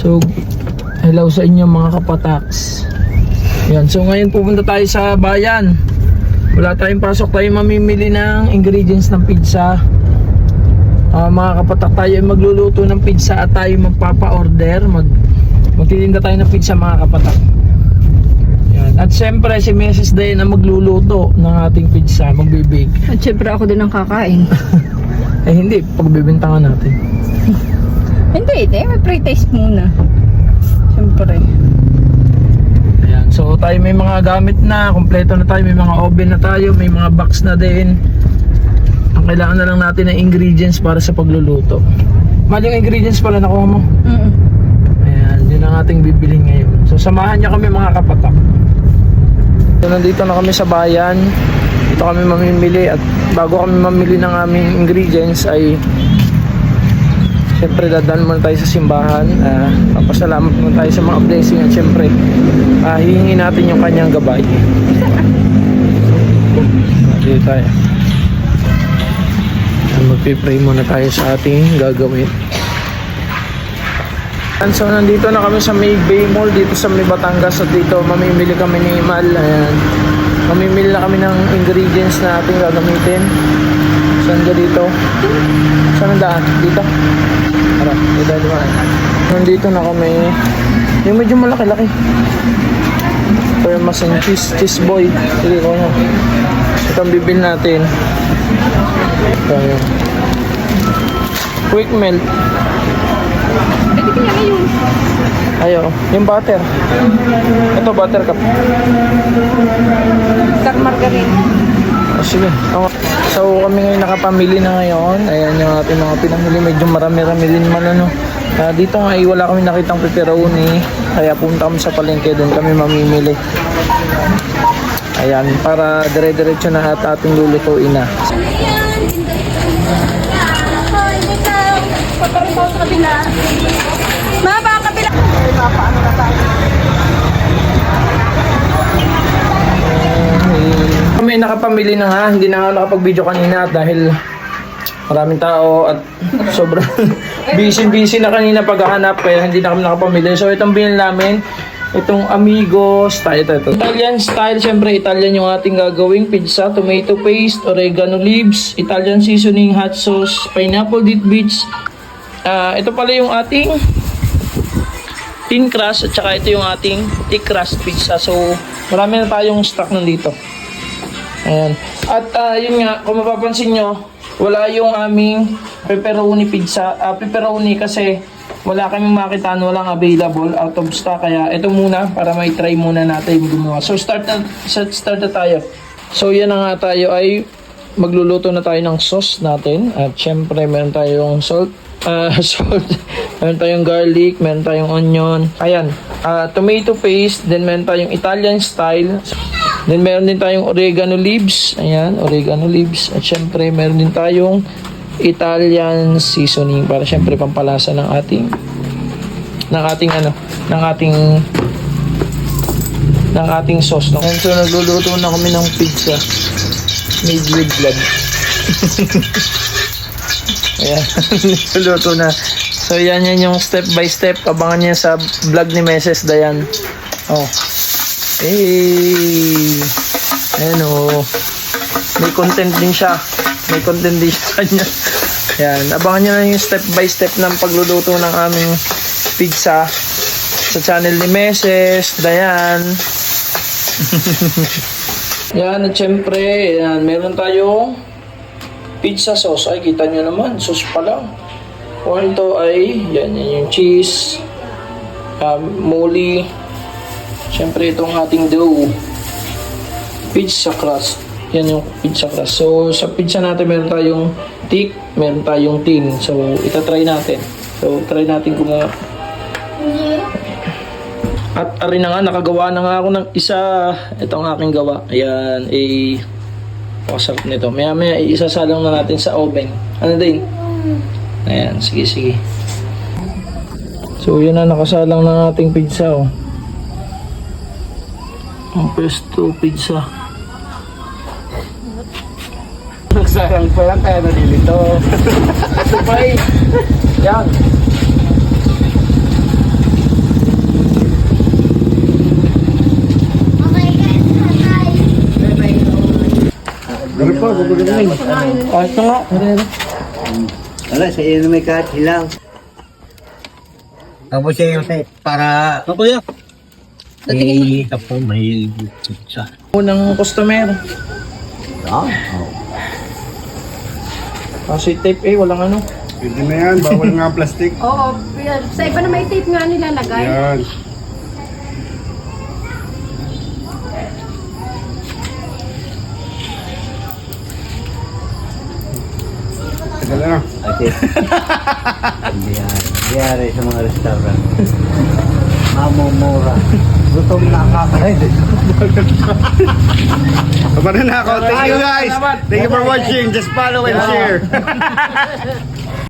So, hello sa inyo mga kapataks. Yan, so ngayon pupunta tayo sa bayan. Wala tayong pasok tayo mamimili ng ingredients ng pizza. Ah, mga kapatak tayo ay magluluto ng pizza at tayo magpapa-order. Mag magtitinda tayo ng pizza mga kapatak. Yan. At syempre si Mrs. Day na magluluto ng ating pizza, magbibig. At syempre ako din ang kakain. Eh hindi, pagbibintangan natin. Hindi, eh, may pre-taste muna. Syempre. Ayan. So tayo may mga gamit na, kompleto na tayo, may mga oven na tayo, may mga box na din. Ang kailangan na lang natin ng ingredients para sa pagluluto. Mal yung ingredients pala nakuha mo. Mm Ayan, yun ang ating bibilin ngayon. So samahan niyo kami mga kapatak. So nandito na kami sa bayan. Dito kami mamimili at bago kami mamili ng aming ingredients ay Siyempre dadaan muna tayo sa simbahan. Ah, Papasalamat muna tayo sa mga blessing At siyempre uh, Hihingin natin yung kanyang gabay. Dito tayo. Ah, Magpipray muna tayo sa ating gagawin. And so nandito na kami sa May Bay Mall dito sa May Batangas at dito mamimili kami ni Mal. Ayan. Mamimili na kami ng ingredients na ating gagamitin. Saan ka dito? Saan ang daan? Dito? Tara, dito naman. Nandito na kami. Yung medyo malaki-laki. Parmesan cheese, cheese boy. Sige ko na. Ito ang bibil natin. Ito yun. Quick melt. Pwede ko na yun. Ayo, yung butter. Ito butter cup. Dark margarine. Oh, sige. Okay. So kami ngayon nakapamili na ngayon. Ayan yung ating mga pinamili. Medyo marami-rami din man ano. Ah, dito nga ay wala kami nakitang pepperoni. Kaya punta kami sa palengke doon kami mamimili. Ayan, para dire-diretso na at ating lulutuin na. Mama, nakapamili na nga, hindi na nga nakapag-video kanina dahil maraming tao at sobrang busy-busy na kanina paghahanap kaya hindi na kami nakapamili. So itong binili namin, itong Amigo style, ito, ito. Italian style, syempre Italian yung ating gagawing pizza, tomato paste, oregano leaves, Italian seasoning, hot sauce, pineapple dip bits. Ah, ito pala yung ating thin crust at saka ito yung ating thick crust pizza. So, marami na tayong stock nandito. Ayan. At ah, yun nga, kung mapapansin nyo, wala yung aming pepperoni pizza. ah pepperoni kasi wala kaming makitaan, walang available out of stock. Kaya ito muna para may try muna natin gumawa. So start na, start na tayo. So yan na nga tayo ay magluluto na tayo ng sauce natin. At syempre meron tayong salt. ah salt. meron tayong garlic, meron tayong onion. Ayan. ah tomato paste. Then meron tayong Italian style. Then meron din tayong oregano leaves. Ayan, oregano leaves. At syempre meron din tayong Italian seasoning para syempre pampalasa ng ating ng ating ano, ng ating ng ating sauce. No? And so nagluluto na kami ng pizza made with blood. Ayan, nagluluto na. So yan yan yung step by step. Abangan niya sa vlog ni Mrs. Dayan. Oh. Hey! Ayan o. May content din siya. May content din siya kanya. Ayan. Abangan nyo na yung step by step ng pagluluto ng aming pizza sa channel ni Meses, Dayan. yan, at syempre, yan, meron tayong pizza sauce. Ay, kita nyo naman, sauce pa lang. Kung ito ay, yan, yan yung cheese, um, moli, Siyempre itong ating dough. Pizza crust. Yan yung pizza crust. So sa pizza natin meron tayong thick, meron tayong thin. So itatry natin. So try natin gumawa. At arin na nga, nakagawa na nga ako ng isa. Ito ang aking gawa. Ayan, eh, pasarap nito. Maya maya, isasalang na natin sa oven. Ano din? Ayan, sige, sige. So, yun na, nakasalang na ating pizza, oh. Ang pesto pizza. Nagsarang pa lang kaya nalilito. Supay! Eh. Yan! Ano pa, gugulo na yun. Ah, ito nga. Ano Wala, sa iyo na may kahit hilaw. Tapos siya yung para... Ano kuya? May tapo, may sa... Unang customer. Ah, Kasi tape A, walang ano. Pwede na yan, bawal nga plastic. Oo, sa iba na may tape nga nilalagay. Yan. Tagal na. Ate. Hindi yan. Nangyari sa mga restaurant. Mamumura. Gutom na kakain. Papa na ako. Thank you guys. Thank you for watching. Just follow and share.